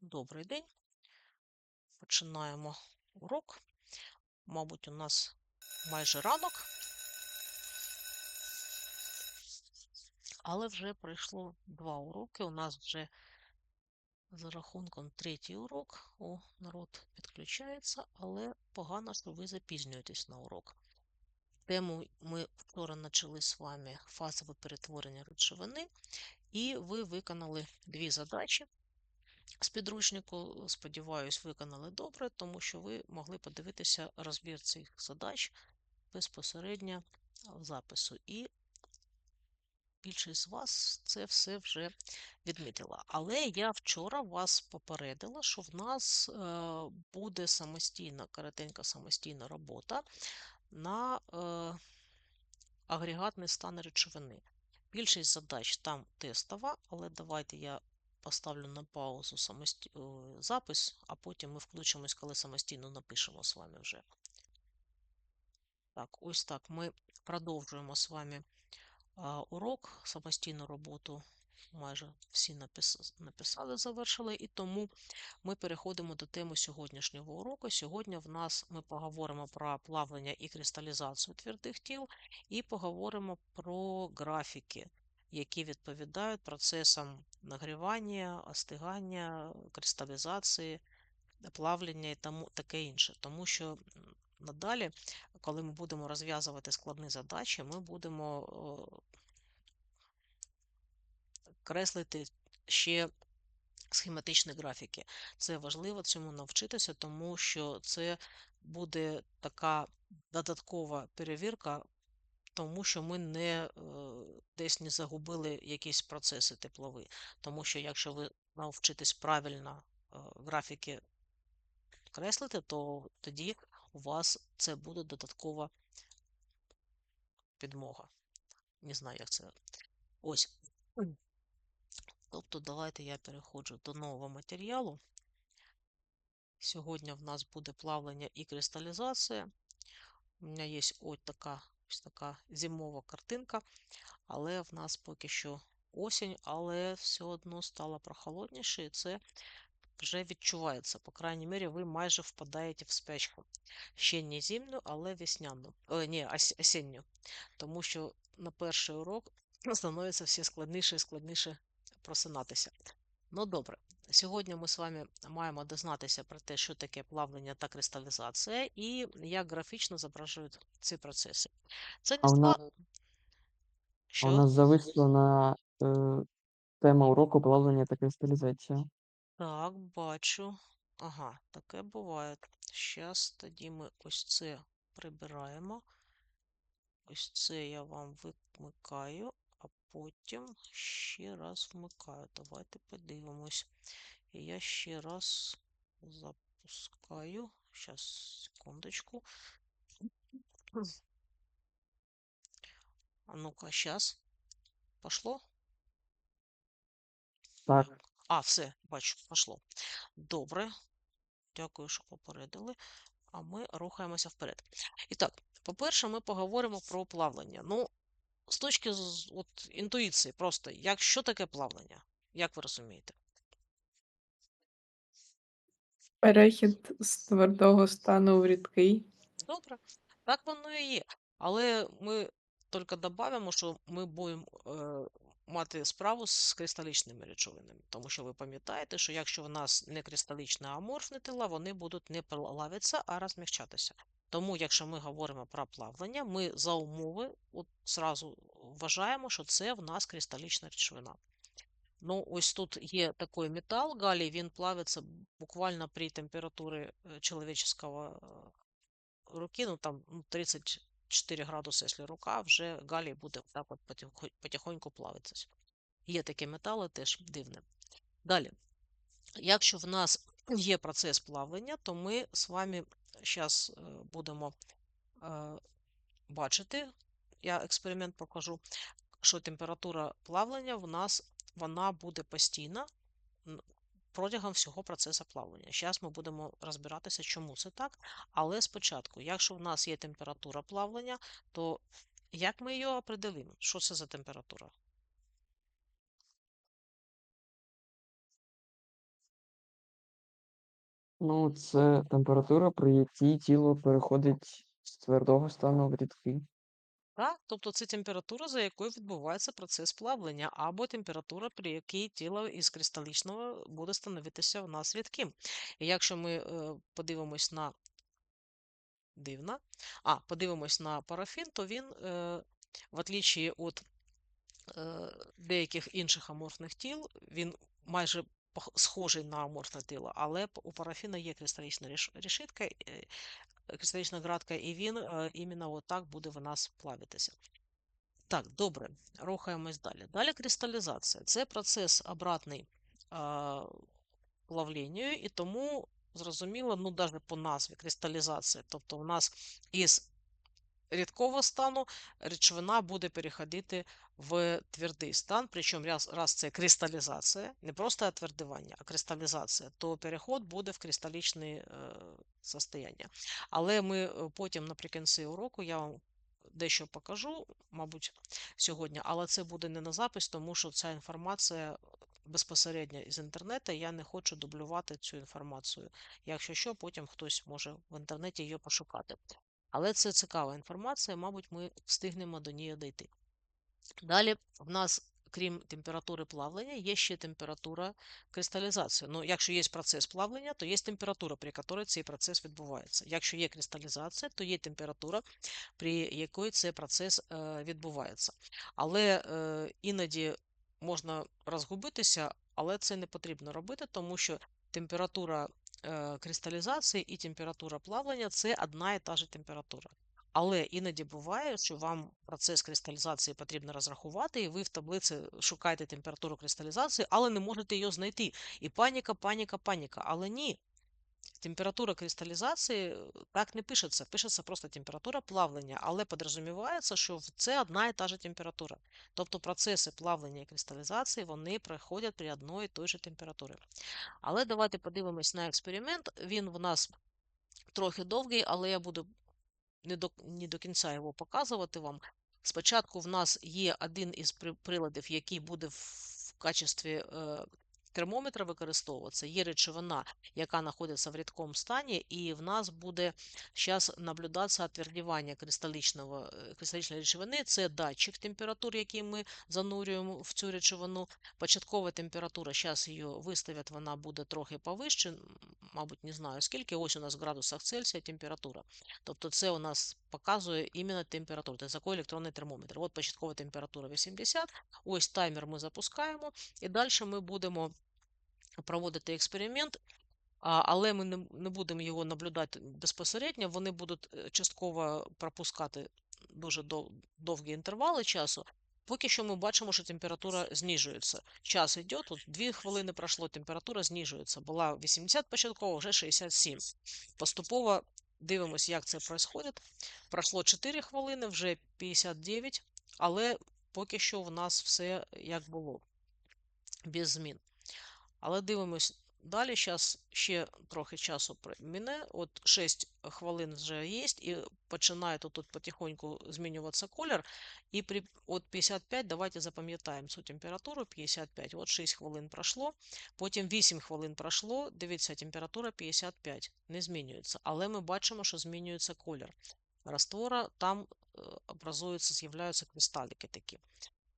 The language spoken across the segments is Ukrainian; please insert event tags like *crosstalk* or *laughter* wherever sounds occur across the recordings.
Добрий день. Починаємо урок. Мабуть, у нас майже ранок, але вже пройшло два уроки. У нас вже за рахунком третій урок. О, народ підключається, але погано, що ви запізнюєтесь на урок. Тему ми вчора почали з вами фазове перетворення речовини, і ви виконали дві задачі з підручнику. Сподіваюсь, виконали добре, тому що ви могли подивитися розбір цих задач безпосередньо в запису. І більшість з вас це все вже відмітила. Але я вчора вас попередила, що в нас е, буде самостійна, коротенька самостійна робота на е, агрегатний стан речовини. Більшість задач там тестова, але давайте я поставлю на паузу самості... запис, а потім ми включимось, коли самостійно напишемо з вами вже. Так, ось так. Ми продовжуємо з вами урок, самостійну роботу. Майже всі напис... написали, завершили, і тому ми переходимо до теми сьогоднішнього уроку. Сьогодні в нас ми поговоримо про плавлення і кристалізацію твердих тіл, і поговоримо про графіки, які відповідають процесам нагрівання, остигання, кристалізації, плавлення і тому таке інше. Тому що надалі, коли ми будемо розв'язувати складні задачі, ми будемо креслити ще схематичні графіки. Це важливо цьому навчитися, тому що це буде така додаткова перевірка, тому що ми не е, десь не загубили якісь процеси теплові. Тому що якщо ви навчитесь правильно е, графіки креслити, то тоді у вас це буде додаткова підмога. Не знаю, як це. Ось. Тобто, давайте я переходжу до нового матеріалу. Сьогодні в нас буде плавлення і кристалізація. У мене є ось така ось така зимова картинка, але в нас поки що осінь, але все одно стало прохолодніше, і це вже відчувається. По крайній мірі, ви майже впадаєте в спячку. Ще не зимню, але весняну. О, ні, осінню. Тому що на перший урок *clears throat* становиться все складніше і складніше просинатися. Ну добре, сьогодні ми з вами маємо дізнатися про те, що таке плавлення та кристалізація, і як графічно зображують ці процеси. Це не А у нас, складно. а у Що? нас зависло на е, тема уроку плавлення та кристалізація. Так, бачу. Ага, таке буває. Зараз тоді ми ось це прибираємо. Ось це я вам вимикаю, а потім ще раз вмикаю. Давайте подивимось. Я ще раз запускаю. Зараз, секундочку. А ну-ка, зараз. Пошло? Так, А, все, бачу, пошло. Добре. Дякую, що попередили. А ми рухаємося вперед. І так, по-перше, ми поговоримо про плавлення. Ну, з точки от, інтуїції, просто як, що таке плавлення? Як ви розумієте? Перехід з твердого стану в рідкий. Добре, так воно і є. Але ми тільки додамо, що ми будемо е, мати справу з кристалічними речовинами. Тому що ви пам'ятаєте, що якщо в нас не кристалічні, а аморфні тела, вони будуть не плавитися, а розмягчатися. Тому, якщо ми говоримо про плавлення, ми за умови от зразу вважаємо, що це в нас кристалічна речовина. Ну, ось тут є такий метал, галій, він плавиться буквально при температурі е, чоловічого руки, ну там ну, 34 градуси, якщо рука, вже галій буде так от потихоньку плавитися. Є такі метали теж дивне. Далі, якщо в нас є процес плавлення, то ми з вами зараз будемо е, бачити, я експеримент покажу, що температура плавлення в нас вона буде постійна протягом всього процесу плавлення. Зараз ми будемо розбиратися, чому це так. Але спочатку, якщо в нас є температура плавлення, то як ми її определимо? Що це за температура? Ну, це температура, при якій тіло переходить з твердого стану в рідкий. Так? Тобто це температура, за якою відбувається процес плавлення, або температура, при якій тіло із кристалічного буде становитися у нас рідким. І якщо ми е, подивимось на дивно, а, подивимось на парафін, то він, е, в отличие від е, деяких інших аморфних тіл, він майже схожий на аморфне тіло, але у парафіна є кристалічна решітка, е, кристалічна градка, і він е, іменно отак буде в нас плавитися. Так, добре, рухаємось далі. Далі кристалізація. Це процес обратний плавленню, і тому зрозуміло, ну, навіть по назві кристалізація. Тобто у нас із рідкого стану речовина буде переходити в твердий стан, причому раз, раз це кристалізація, не просто отвердивання, а кристалізація, то переход буде в кристалічне е, состояння. Але ми е, потім наприкінці уроку я вам дещо покажу, мабуть, сьогодні, але це буде не на запис, тому що ця інформація безпосередньо із інтернету. Я не хочу дублювати цю інформацію. Якщо що, потім хтось може в інтернеті її пошукати. Але це цікава інформація, мабуть, ми встигнемо до неї дійти. Далі в нас, крім температури плавлення, є ще температура кристалізації. Ну, якщо є процес плавлення, то є температура, при якій цей процес відбувається. Якщо є кристалізація, то є температура, при якій цей процес е, відбувається. Але е, іноді можна розгубитися, але це не потрібно робити, тому що температура кристалізації і температура плавлення це одна і та ж температура. Але іноді буває, що вам процес кристалізації потрібно розрахувати, і ви в таблиці шукаєте температуру кристалізації, але не можете її знайти. І паніка, паніка, паніка. Але ні. Температура кристалізації е, так не пишеться, пишеться просто температура плавлення, але підрозумівається, що це одна і та ж температура. Тобто процеси плавлення і кристалізації вони проходять при одної і той же температурі. Але давайте подивимось на експеримент. Він в нас трохи довгий, але я буду не до, не до кінця його показувати вам. Спочатку в нас є один із приладів, який буде в, в качестві е, термометра використовуватися. Є речовина, яка знаходиться в рідкому стані, і в нас буде зараз наблюдатися отвердівання кристалічного, е, кристалічної речовини. Це датчик температур, який ми занурюємо в цю речовину. Початкова температура, зараз її виставлять, вона буде трохи повище, мабуть, не знаю скільки. Ось у нас в градусах Цельсія температура. Тобто це у нас показує іменно температуру. Такий електронний термометр. От початкова температура 80. Ось таймер ми запускаємо, і далі ми будемо проводити експеримент. Але ми не, будемо його наблюдати безпосередньо. Вони будуть е, частково пропускати дуже довгі інтервали часу. Поки що ми бачимо, що температура знижується. Час йде, тут 2 хвилини пройшло, температура знижується. Була 80 початково, вже 67. Поступово дивимося, як це відбувається. Пройшло 4 хвилини, вже 59, але поки що в нас все як було, без змін. Але дивимось далі. Зараз ще трохи часу про- От 6 хвилин вже є, і починає тут, тут потихоньку змінюватися колір. І при от 55 давайте запам'ятаємо цю температуру 55. От 6 хвилин пройшло, потім 8 хвилин пройшло. Дивіться, температура 55 не змінюється. Але ми бачимо, що змінюється колір раствора, там е, образуються, з'являються кристалики такі.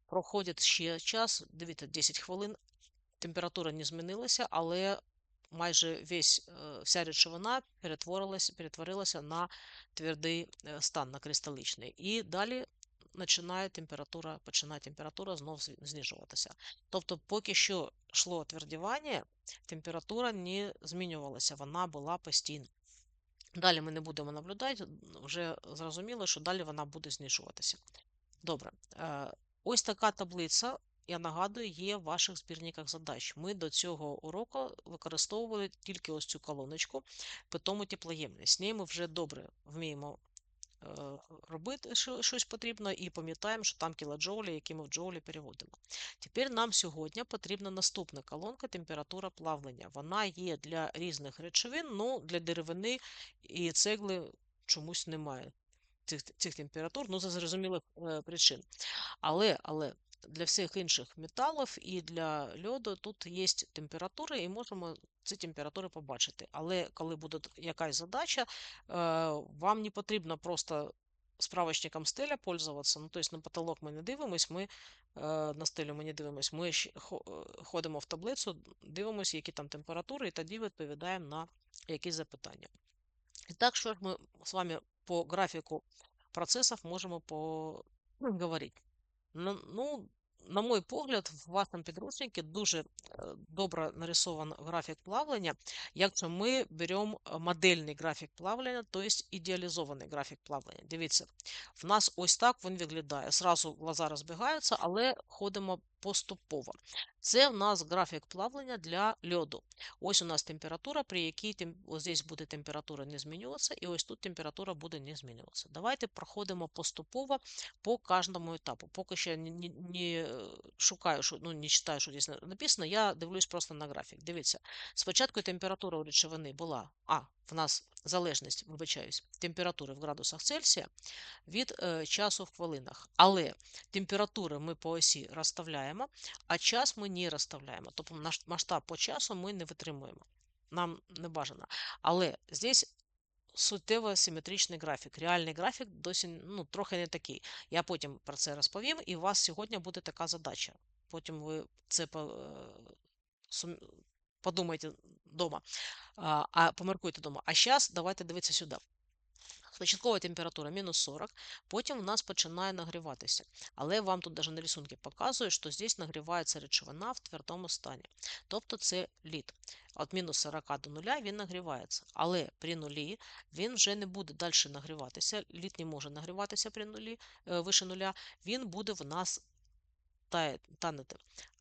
Проходить ще час, дивіться, 10 хвилин, температура не змінилася, але майже весь, е, вся речовина перетворилася, перетворилася на твердий е, стан, на кристалічний. І далі починає температура, починає температура знов знижуватися. Тобто, поки що йшло твердівання, температура не змінювалася, вона була постійна. Далі ми не будемо наблюдати, вже зрозуміло, що далі вона буде знижуватися. Добре. Е, Ось така таблиця, я нагадую, є в ваших збірниках задач. Ми до цього уроку використовували тільки ось цю колоночку, питому теплоємність. З нею ми вже добре вміємо е, робити щось потрібно і пам'ятаємо, що там кілоджоулі, які ми в джоулі переводимо. Тепер нам сьогодні потрібна наступна колонка температура плавлення. Вона є для різних речовин, ну для деревини і цегли чомусь немає цих, цих температур, ну за зрозумілих е, причин. Але, але для всіх інших металів і для льоду тут є температури, і можемо ці температури побачити. Але коли буде якась задача, е, вам не потрібно просто справочником стеля пользуватися. Ну, тобто на потолок ми не дивимось, ми е, на стелю ми не дивимось, ми е, ходимо в таблицю, дивимося, які там температури, і тоді відповідаємо на якісь запитання. І так, що ми з вами по графіку процесів можемо поговорити. Ну, на мой погляд, в вашому підручнику дуже е, добре нарисований графік плавлення, якщо ми беремо е, модельний графік плавлення, тобто ідеалізований графік плавлення. Дивіться, в нас ось так він виглядає. Зразу глаза розбігаються, але ходимо поступово. Це в нас графік плавлення для льоду. Ось у нас температура, при якій ось здесь буде температура не змінюватися, і ось тут температура буде не змінюватися. Давайте проходимо поступово по кожному етапу. Поки що не, не, шукаю, що, ну, не читаю, що здесь написано, я дивлюсь просто на графік. Дивіться, спочатку температура у речовини була, а, в нас залежність, вибачаюсь, температури в градусах Цельсія від е, часу в хвилинах. Але температури ми по осі розставляємо, а час ми не розставляємо. Тобто наш масштаб по часу ми не витримуємо. Нам не бажано. Але здесь суттєво симетричний графік. Реальний графік досі ну, трохи не такий. Я потім про це розповім, і у вас сьогодні буде така задача. Потім ви це е, подумайте вдома, а, а поміркуйте вдома. А зараз давайте дивитися сюди. Початкова температура мінус 40, потім у нас починає нагріватися. Але вам тут навіть на рисунку показує, що здесь нагрівається речовина в твердому стані. Тобто це лід. Від мінус 40 до нуля він нагрівається. Але при нулі він вже не буде далі нагріватися. Лід не може нагріватися при нулі, е, вище нуля. Він буде в нас тає-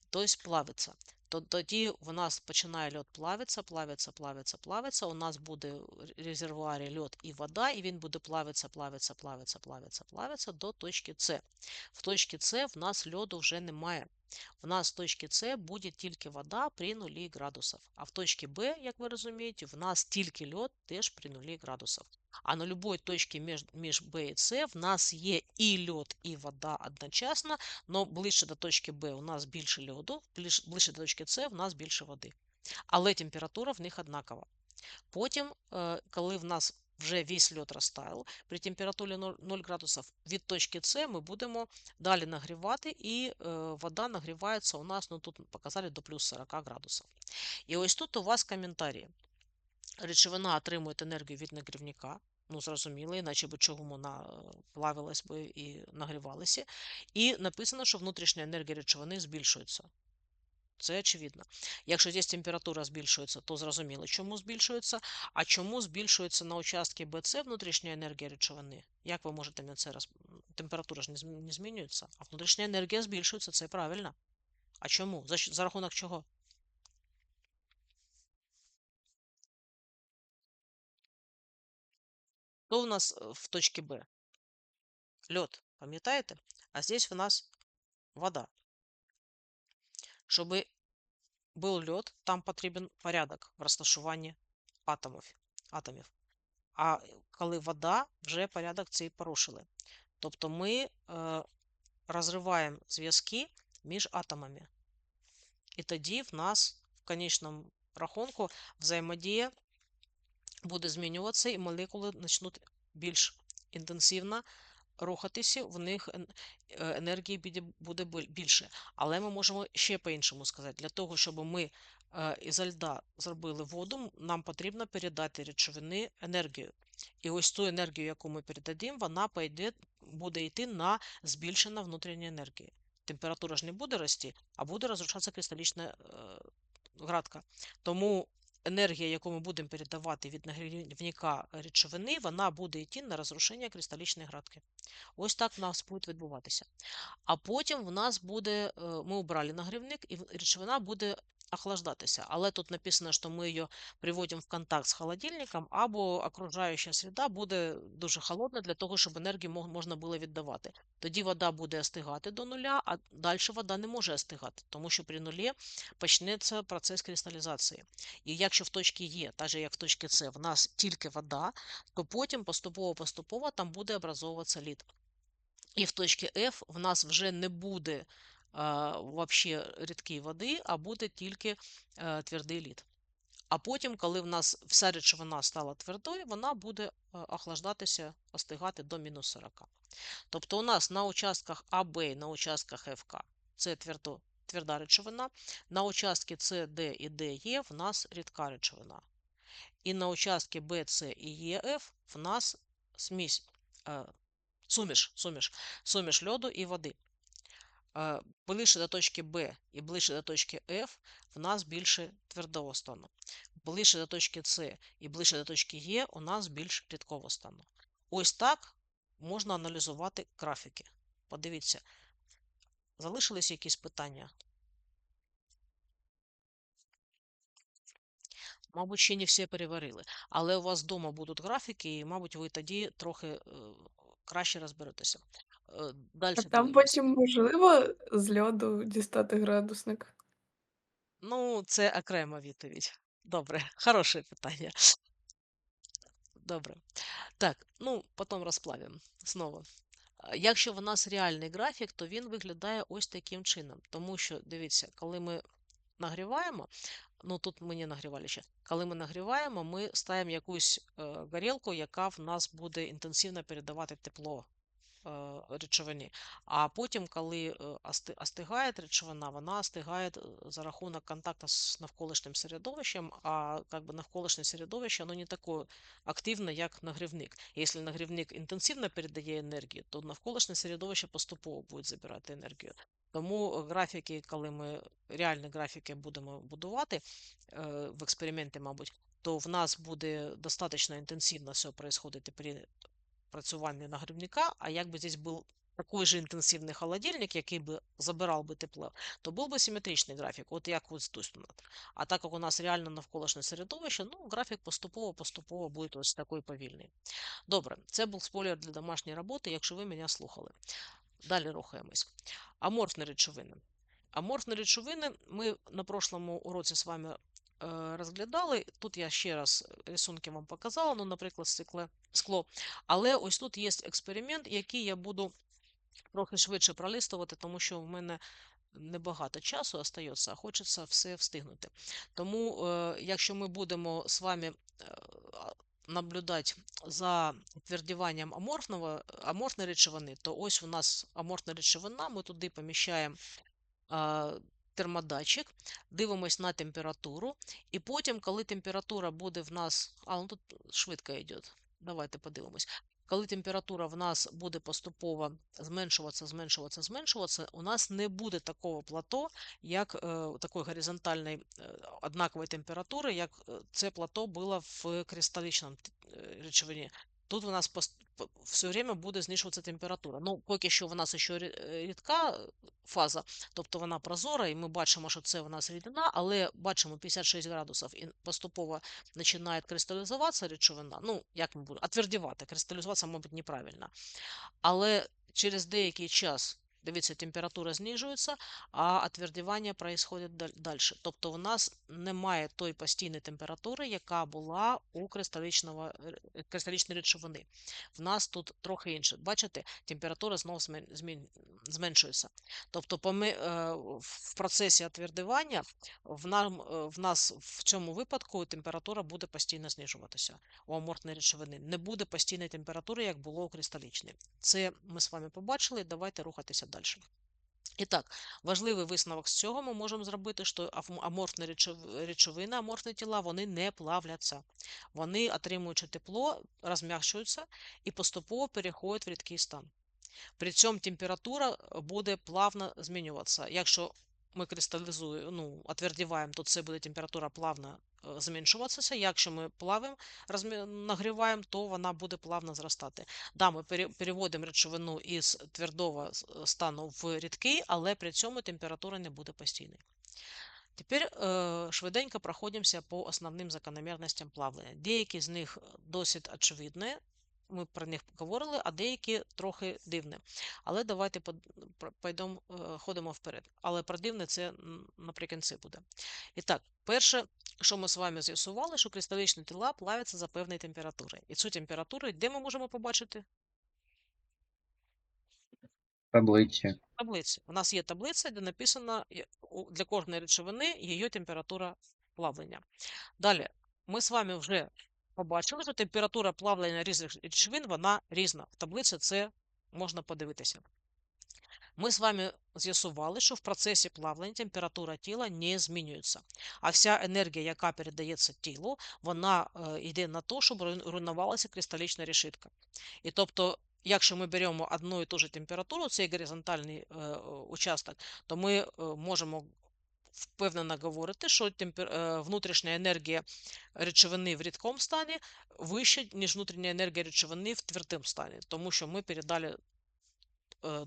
танути, тобто плавиться. То тоді в нас починає льод плавитися, плавиться, плавиться, плавиться. У нас буде в резервуарі льод і вода, і він буде плавитися, плавитися, плавитися, плавитися, плавитися до точки С. В точці С в нас льоду вже немає. В нас в точці С буде тільки вода при 0 градусів. А в точці Б, як ви розумієте, в нас тільки льод теж при 0 градусів. А на будь-якій точці між, між Б і С в нас є і льод, і вода одночасно, але ближче до точки Б у нас більше льоду, ближ- ближче до точки С в нас більше води. Але температура в них однакова. Потім, коли в нас вже весь льод розтаяв, при температурі 0 0 градусів від точки С ми будемо далі нагрівати, і е, вода нагрівається у нас, ну тут показали до плюс 40 градусів. І ось тут у вас коментарі. Речовина отримує енергію від нагрівника, ну зрозуміло, іначе би чого вона е, плавилась би і нагрівалася. І написано, що внутрішня енергія речовини збільшується. Це очевидно. Якщо здесь температура збільшується, то зрозуміло, чому збільшується. А чому збільшується на участки БЦ внутрішня енергія речовини? Як ви можете мені це роз... Температура ж не змінюється, а внутрішня енергія збільшується, це правильно. А чому? За рахунок чого? Що у нас е, в точці Б? Льод, пам'ятаєте? А здесь у нас вода. Щоб був льод, там потрібен порядок в розташуванні атомів. атомів. А коли вода, вже порядок цей порушили. Тобто ми е, розриваємо зв'язки між атомами. І тоді в нас в конечному рахунку взаємодія буде змінюватися, і молекули почнуть більш інтенсивно рухатися, в них е, енергії буде, більше. Але ми можемо ще по-іншому сказати. Для того, щоб ми е, із льда зробили воду, нам потрібно передати речовини енергію. І ось ту енергію, яку ми передадимо, вона буде йти на збільшення внутрішньої енергії. Температура ж не буде рости, а буде розрушатися кристалічна е, градка. Тому енергія, яку ми будемо передавати від нагрівника речовини, вона буде йти на розрушення кристалічної градки. Ось так в нас буде відбуватися. А потім в нас буде, е, ми обрали нагрівник, і речовина буде охлаждатися. Але тут написано, що ми її приводимо в контакт з холодильником, або окружаюча среда буде дуже холодна для того, щоб енергію можна було віддавати. Тоді вода буде остигати до нуля, а далі вода не може остигати, тому що при нулі почнеться процес кристалізації. І якщо в точці Е, так же як в точці С, в нас тільки вода, то потім поступово-поступово там буде образовуватися лід. І в точці F в нас вже не буде вообще рідкій води, а буде тільки е, твердий лід. А потім, коли в нас вся речовина стала твердою, вона буде е, охлаждатися, остигати до мінус 40. Тобто у нас на участках АБ і на участках ФК це твердо, тверда речовина, на участки С, Д і Д, Е в нас рідка речовина. І на участки Б, С і Е, Ф в нас смісь, е, суміш, суміш, суміш льоду і води. Е, Ближче до точки Б і ближче до точки F в нас більше твердого стану. Ближче до точки С і ближче до точки Е у нас більш рідкого стану. Ось так можна аналізувати графіки. Подивіться, залишились якісь питання? Мабуть, ще не всі переварили. Але у вас вдома будуть графіки, і, мабуть, ви тоді трохи е, краще розберетеся. Е, А там дивимось. потім можливо з льоду дістати градусник. Ну, це окрема відповідь. Добре, хороше питання. Добре. Так, ну, потім розплавимо знову. А, Якщо в нас реальний графік, то він виглядає ось таким чином. Тому що, дивіться, коли ми нагріваємо, ну тут ми не нагрівали ще, коли ми нагріваємо, ми ставимо якусь е, горілку, яка в нас буде інтенсивно передавати тепло речовині. А потім, коли е, остигає речовина, вона остигає е, за рахунок контакту з навколишнім середовищем, а бы навколишнє середовище воно не таке активне, як нагрівник. Якщо нагрівник інтенсивно передає енергію, то навколишнє середовище поступово буде забирати енергію. Тому графіки, коли ми реальні графіки будемо будувати е, в експерименті, мабуть, то в нас буде достатньо інтенсивно все происходити при працювання нагрівника, а якби здесь був такий же інтенсивний холодильник, який би забирав би тепло, то був би симетричний графік, от як ось тут. у. А так як у нас реально навколишнє середовище, ну, графік поступово-поступово буде ось такий повільний. Добре, це був спойлер для домашньої роботи, якщо ви мене слухали. Далі рухаємось. Аморфні речовини. Аморфні речовини ми на прошлому уроці з вами розглядали. Тут я ще раз рисунки вам показала, ну, наприклад, скло. Але ось тут є експеримент, який я буду трохи швидше пролистувати, тому що в мене небагато часу остається, а хочеться все встигнути. Тому, е, якщо ми будемо з вами е, наблюдати за твердіванням аморфного, аморфної речовини, то ось у нас аморфна речовина, ми туди поміщаємо а, термодатчик, дивимось на температуру, і потім, коли температура буде в нас. А, ну тут швидко йде. Давайте подивимось. Коли температура в нас буде поступово зменшуватися, зменшуватися, зменшуватися, у нас не буде такого плато, як е, такої горизонтальної е, однакової температури, як е, це плато було в кристалічному е, речовині. Тут у нас все время буде знижуватися температура. Ну, поки що в нас ще е, рідка е, фаза, тобто вона прозора, і ми бачимо, що це в нас рідина, але бачимо 56 градусів і поступово починає кристалізуватися речовина. Ну, як ми будемо? Отвердівати. Кристалізуватися, мабуть, неправильно. Але через деякий час, дивіться, температура знижується, а отвердівання происходить далі. Тобто в нас немає той постійної температури, яка була у кристалічного, кристалічної речовини. В нас тут трохи інше. Бачите, температура знову зменшується. Тобто е, в процесі отвердівання в, е, нас в цьому випадку температура буде постійно знижуватися у аморфної речовини. Не буде постійної температури, як було у кристалічній. Це ми з вами побачили. Давайте рухатися далі. І так, важливий висновок з цього ми можемо зробити, що аморфні речовини, аморфні тіла, вони не плавляться. Вони, отримуючи тепло, розм'якшуються і поступово переходять в рідкий стан. При цьому температура буде плавно змінюватися. Якщо ми кристалізуємо, ну, отвердіваємо, то це буде температура плавно е, зменшуватися. Якщо ми плавимо, нагріваємо, то вона буде плавно зростати. Да, ми переводимо речовину із твердого е, стану в рідкий, але при цьому температура не буде постійною. Тепер е, швиденько проходимося по основним закономірностям плавлення. Деякі з них досить очевидні, ми про них говорили, а деякі трохи дивні. Але давайте пойдемо, е, ходимо вперед. Але про дивне це наприкінці буде. І так, перше, що ми з вами з'ясували, що кристалічні тіла плавляться за певної температури. І цю температуру де ми можемо побачити? таблиці. таблиці. У нас є таблиця, де написано для кожної речовини її температура плавлення. Далі, ми з вами вже побачили, що температура плавлення різних речовин вона різна. В таблиці це можна подивитися. Ми з вами з'ясували, що в процесі плавлення температура тіла не змінюється. А вся енергія, яка передається тілу, вона е, йде на те, щоб руйнувалася кристалічна решітка. І тобто, якщо ми беремо одну і ту ж температуру, цей горизонтальний е, е, участок, то ми можемо впевнено говорити, що е, внутрішня енергія речовини в рідкому стані вища, ніж внутрішня енергія речовини в твердому стані, тому що ми передали е,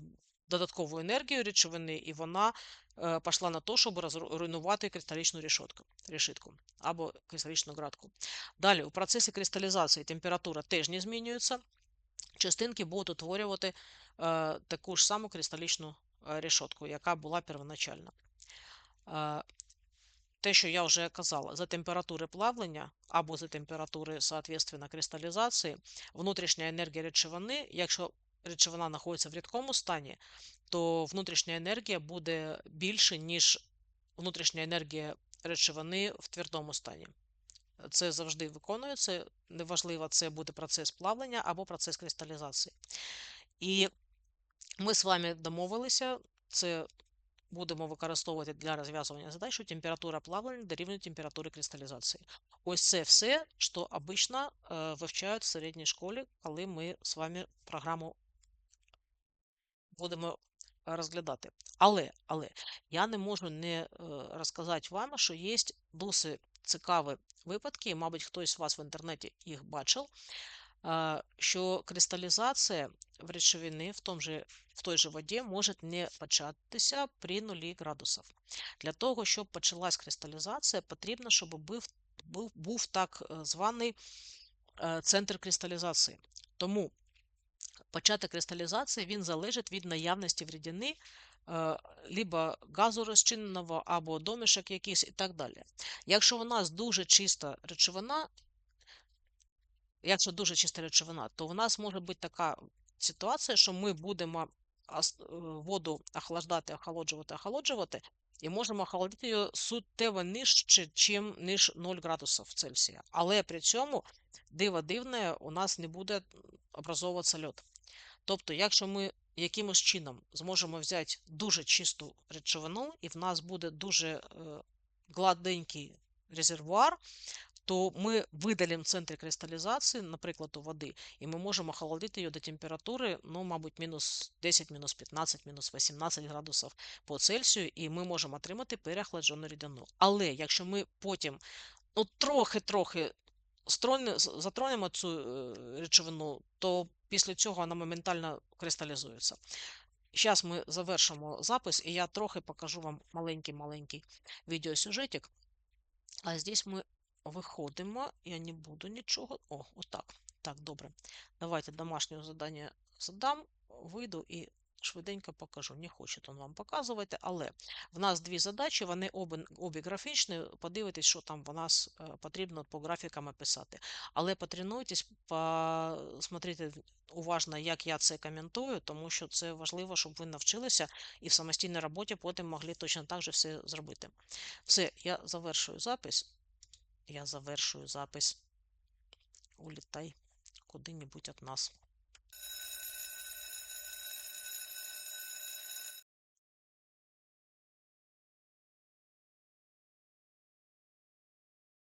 додаткову енергію речовини, і вона е, пішла на те, щоб розру- руйнувати кристалічну решетку, решітку або кристалічну градку. Далі, у процесі кристалізації температура теж не змінюється. Частинки будуть утворювати таку ж саму кристалічну решетку, яка була первоначальна. Те, що я вже казала, за температури плавлення або за температури, соответственно, кристалізації, внутрішня енергія речовини, якщо речовина знаходиться в рідкому стані, то внутрішня енергія буде більше, ніж внутрішня енергія речовини в твердому стані. Це завжди виконується, неважливо, це буде процес плавлення або процес кристалізації. І ми з вами домовилися, це будемо використовувати для розв'язування задач, що температура плавлення дорівнює температурі кристалізації. Ось це все, що обично е, вивчають в середній школі, коли ми з вами програму будемо розглядати. Але, але я не можу не е, розказати вам, що є досить цікаві випадки, і, мабуть, хтось з вас в інтернеті їх бачив, що кристалізація в речовини в, том же, в той же воді може не початися при нулі градусів. Для того, щоб почалась кристалізація, потрібно, щоб був, був, був так е, званий е, центр кристалізації. Тому початок кристалізації він залежить від наявності в рідини е, либо газу розчиненого, або домішок якийсь і так далі. Якщо у нас дуже чиста речовина, якщо дуже чиста речовина, то у нас може бути така ситуація, що ми будемо е, воду охлаждати, охолоджувати, охолоджувати, і можемо охолодити її суттєво нижче, чим ніж 0 градусів Цельсія. Але при цьому диво дивне, у нас не буде образовуватися льод. Тобто, якщо ми якимось чином зможемо взяти дуже чисту речовину, і в нас буде дуже е, гладенький резервуар, то ми видалимо центр кристалізації, наприклад, у води, і ми можемо охолодити її до температури, ну, мабуть, мінус 10, мінус 15, мінус 18 градусів по Цельсію, і ми можемо отримати переохладжену рідину. Але якщо ми потім ну, трохи-трохи затронемо цю е, речовину, то після цього вона моментально кристалізується. Зараз ми завершимо запис, і я трохи покажу вам маленький-маленький відеосюжетик. А здесь ми виходимо. Я не буду нічого. О, отак. Так, добре. Давайте домашнє завдання задам, вийду і швиденько покажу. Не хоче він вам показувати, але в нас дві задачі, вони обі, обі графічні. Подивитесь, що там в нас е, потрібно по графікам описати. Але потренуйтесь, посмотрите уважно, як я це коментую, тому що це важливо, щоб ви навчилися і в самостійній роботі потім могли точно так же все зробити. Все, я завершую запис. Я завершую запис. Улітай куди-небудь від нас.